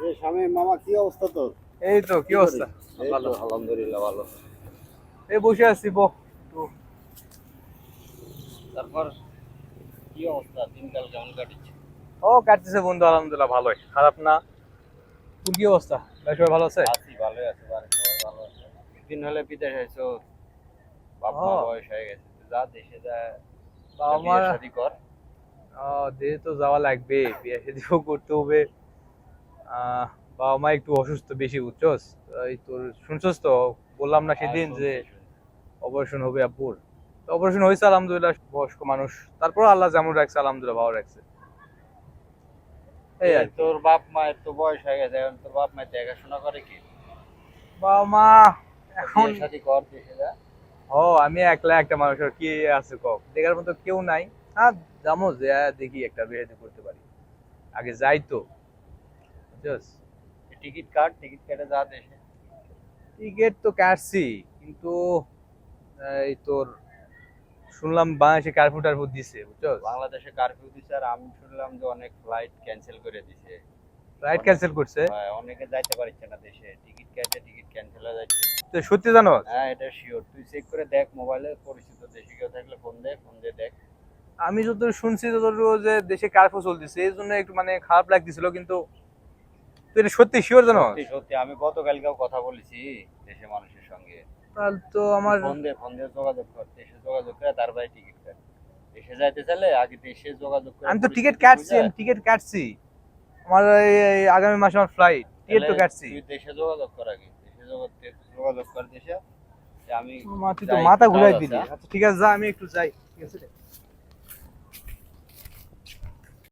এ স্বামী মামা কি অবস্থা তোর? এই তো কি অবস্থা? ভালো। আলহামদুলিল্লাহ ভালো। এই বসে আছি বো। তারপর কি অবস্থা? দিনকাল কেমন কাটছে ও কাটতেছে বন্ধু আলহামদুলিল্লাহ ভালোই। খারাপ না। তোর কি অবস্থা? ভাই সবাই ভালো আছে? আছি ভালোই আছে বাড়ির সবাই ভালো আছে। দিন হলে বিদেশ আইছো বাপ মা বয়স হয়ে গেছে যা দেশে যা বাবা বিয়ে মা শাদী কর। আহ, দেশে তো যাওয়া লাগবে বিয়ে শাদিও করতে হবে। বাবা মা একটু অসুস্থ বেশি বুঝছস? এই তোর শুনছস তো? বললাম না সেদিন যে। অপারেশন হবে আব্বুর। তো অপারেশন হয়েছে আলহামদুলিল্লাহ বয়স্ক মানুষ। তারপর আল্লাহ যেমন রাখছে আলহামদুলিল্লাহ ভালো রাখছে। এই আর তোর বাপ মায়ের তো বয়স হয়ে গেছে এখন তোর বাপ মায়ের দেখাশোনা করে কি? বাবা মা এখন শাদী কর দেশে যা। ও আমি একলা একটা মানুষের কি আছে কক দেখার মতো কেউ নাই। হ্যাঁ যাব যে দেখি একটা বিয়ে করতে পারি। আগে যাই তো। টিকিট কাট টিকিট কেটে যা দেশে টিকিট তো কাটছি কিন্তু এই তোর শুনলাম বাংলাদেশে কার্ফু টার্ফু দিছে বুঝছস? বাংলাদেশে কারফিউ দিছে আর আমি শুনলাম যে অনেক ফ্লাইট ক্যান্সেল করে দিছে। ফ্লাইট ক্যান্সেল করছে? হ্যাঁ, অনেকে যাইতে পারছে না দেশে। টিকিট কেটে টিকিট ক্যান্সেল হয়ে যাচ্ছে। তো সত্যি জানো? হ্যাঁ এটা শিওর তুই চেক করে দেখ মোবাইলে পরিচিত দেশে কেউ থাকলে ফোন দে ফোন দিয়ে দেখ। আমি যত শুনছি তত যে দেশে কারফিউ চলতেছে এই জন্য একটু মানে খারাপ লাগতেছিল কিন্তু তুই সত্যি শিওর জানো সত্যি সত্যি। আমি গতকালকেও কথা বলেছি দেশে মানুষের সঙ্গে। তাহলে তো আমার ফোন দিয়ে ফোন দিয়ে যোগাযোগ কর দেশে যোগাযোগ করে তারপরে টিকিট কাট দেশে যাইতে চাইলে আগে দেশে যোগাযোগ করে আমি তো টিকিট কাটছি আমি টিকিট কাটছি। আমার এই- আগামী মাসে আমার ফ্লাইট টিকিট তো কাটছি। তুই দেশে যোগাযোগ কর আগে। দেশে যোগাযোগ যোগাযোগ কর দেশে। আমি মাথা ঘুরাই দিলি? আচ্ছা ঠিক আছে যা আমি একটু যাই। ঠিক আছে?